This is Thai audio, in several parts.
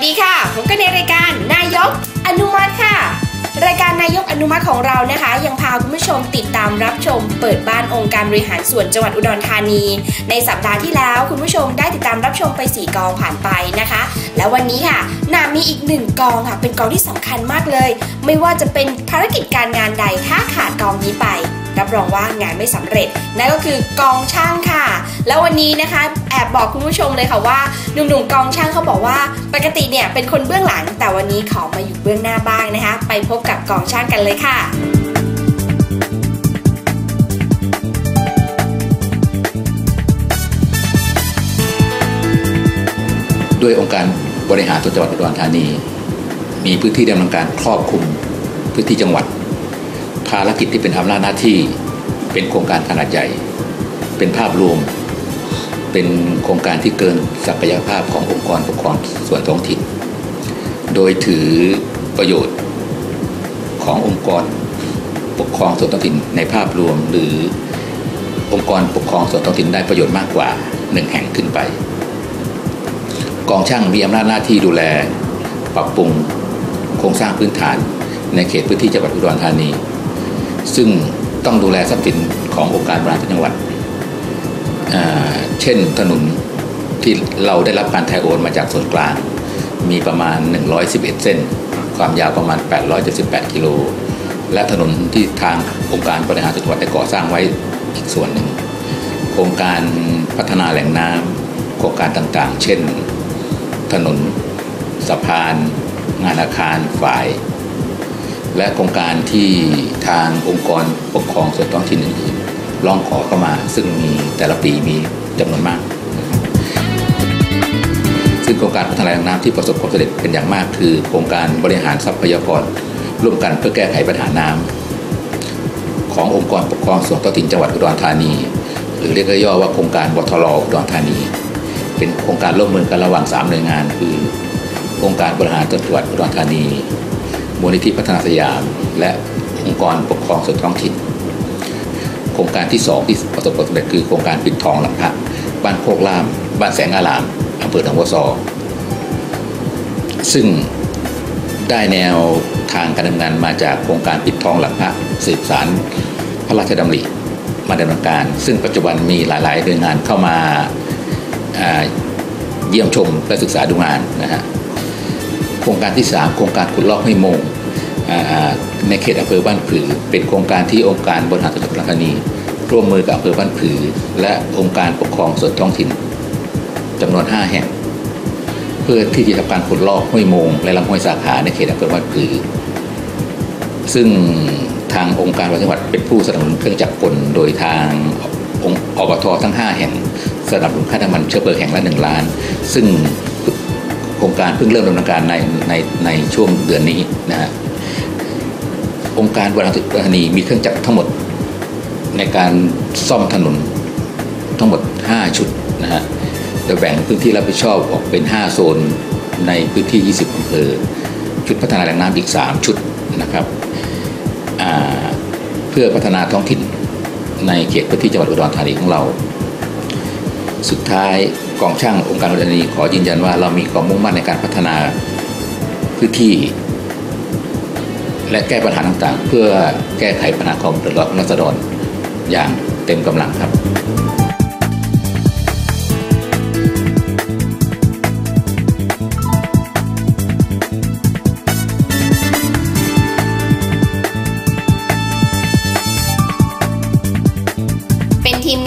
วัสดีค่ะพบกันในรายการนายกอนุมัติค่ะ รายการนายกอนุมัติของเรานะคะ ยังพาคุณผู้ชมติดตามรับชม เปิดบ้านองค์การบริหารส่วนจังหวัดอุดรธานี ในสัปดาห์ที่แล้วคุณผู้ชมได้ติดตามรับชมไป4กองผ่านไปนะคะ แล้ววันนี้ค่ะนามีอีกหนึ่งกองค่ะ เป็นกองที่สำคัญมากเลย ไม่ว่าจะเป็นภารกิจการงานใดถ้าขาดกองนี้ไป รับรองว่างานไม่สำเร็จนั่นก็คือกองช่างค่ะ แล้ววันนี้นะคะแอบบอกคุณผู้ชมเลยค่ะว่าหนุ่มๆกองช่างเขาบอกว่า ปกติเนี่ยเป็นคนเบื้องหลัง แต่วันนี้ขอมาอยู่เบื้องหน้าบ้างนะคะ ไปพบกับกองช่างกันเลยค่ะด้วยองค์การบริหารส่วนจังหวัดอุดรธานี มีพื้นที่ดำเนินการครอบคลุมพื้นที่จังหวัด ภารกิจที่เป็นอำนาจหน้าที่ เป็นโครงการขนาดใหญ่ เป็นภาพรวม เป็นโครงการที่เกินศักยภาพขององค์กรปกครองส่วนท้องถิ่น โดยถือประโยชน์ขององค์กรปกครองส่วนท้องถิ่นในภาพรวม หรือองค์กรปกครองส่วนท้องถิ่นได้ประโยชน์มากกว่าหนึ่งแห่งขึ้นไป กองช่างมีอำนาจหน้าที่ดูแล ปรับปรุงโครงสร้างพื้นฐานในเขตพื้นที่จังหวัดอุดรธานี ซึ่งต้องดูแลทรัพย์สินขององค์การบริหารจังหวัด เช่นถนนที่เราได้รับการแทยโอนมาจากส่วนกลาง มีประมาณ 111 เส้น ความยาวประมาณ 878 กิโล และถนนที่ทางองค์การบริหารจังหวัดได้ก่อสร้างไว้อีกส่วนหนึ่ง โครงการพัฒนาแหล่งน้ำโครงการต่างๆ เช่น ถนนสะพาน งานอาคารฝ่าย และโครงการที่ทางองค์กรปกครองส่วนท้องถิ่นอื่นๆร้องขอเข้ามา ซึ่งมีแต่ละปีมีจำนวนมาก ซึ่งโครงการพัฒนาแหล่งน้ำที่ประสบความสำเร็จเป็นอย่างมาก คือ โครงการบริหารทรัพยากร ร่วมกันเพื่อแก้ไขปัญหาน้ำขององค์กรปกครองส่วนท้องถิ่นจังหวัดอุดรธานี หรือเรียกย่อว่าโครงการบทรอุดรธานี เป็นโครงการร่วมมือกันระหว่าง3หน่วยงาน คือ องค์การบริหารจังหวัดอุดรธานี มูลนิธิพัฒนาสยาม และองค์กรปกครองส่วนท้องถิ่น โครงการที่ 2 ที่ประสบความสำเร็จคือโครงการปิดทองหลังพระบ้านโคกล่าม บ้านแสงอารามอำเภอหนองวัวซอซึ่งได้แนวทางการดำเนินงานมาจากโครงการปิดทองหลังพระสืบสารพระราชดำริมาดำเนินการ ซึ่งปัจจุบันมีหลายๆหน่วยงานเข้ามาเยี่ยมชมและศึกษาดูงานนะฮะ โครงการที่ 3 โครงการขุดลอกห้วยโมงในเขตอำเภอบ้านผือ เป็นโครงการที่องค์การบริหารส่วนจังหวัดอุดรธานีร่วมมือกับอำเภอบ้านผือ และองค์การปกครองส่วนท้องถิ่นจำนวน 5 แห่ง เพื่อที่จะทำการขุดลอกห้วยโมง และลำห้วยสาขาในเขตอำเภอบ้านผือ ซึ่งทางองค์การบริหารจังหวัดเป็นผู้สนับสนุนเครื่องจักรกลโดยทางองอบททั้ง 5 แห่งสนับสนุนค่าน้ำมันเชื้อเพลิงแห่งละ 1 ล้าน ซึ่ง โครงการเพิ่งเริ่มดำเนินการในในในช่วงเดือนนี้นะฮะองค์การบริหารส่วนจังหวัดอุดรธานีมีเครื่องจักรทั้งหมดในการซ่อมถนนทั้งหมด 5 ชุดนะฮะจะแบ่งพื้นที่รับผิดชอบออกเป็น 5 โซนในพื้นที่ 20อำเภอชุดพัฒนาแหล่งน้ำอีก 3 ชุดนะครับเพื่อพัฒนาท้องถิ่นในเขตพื้นที่จังหวัดอุดรธานีของเรา สุดท้ายกองช่างองค์การบริหารส่วนจังหวัดอุดรธานีขอยืนยันว่าเรามีความมุ่งมั่นในการพัฒนาพื้นที่ และแก้ปัญหาต่างๆ เพื่อแก้ไขปัญหาความเดือดร้อนของราษฎรอย่างเต็มกำลังครับ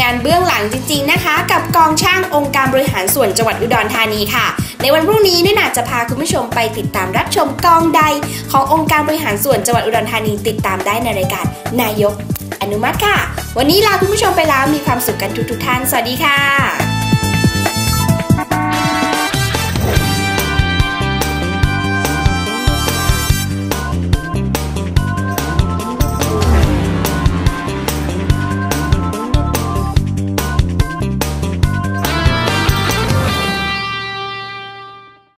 งานเบื้องหลังจริง ๆนะคะ กับกองช่างองค์การบริหารส่วนจังหวัดอุดรธานีค่ะ ในวันพรุ่งนี้นี่นาจะพาคุณผู้ชมไปติดตามรับชมกองใด ขององค์การบริหารส่วนจังหวัดอุดรธานี ติดตามได้ในรายการนายก อนุมัติค่ะ วันนี้ลาคุณผู้ชมไปแล้วมีความสุขกันทุกๆท่าน สวัสดีค่ะ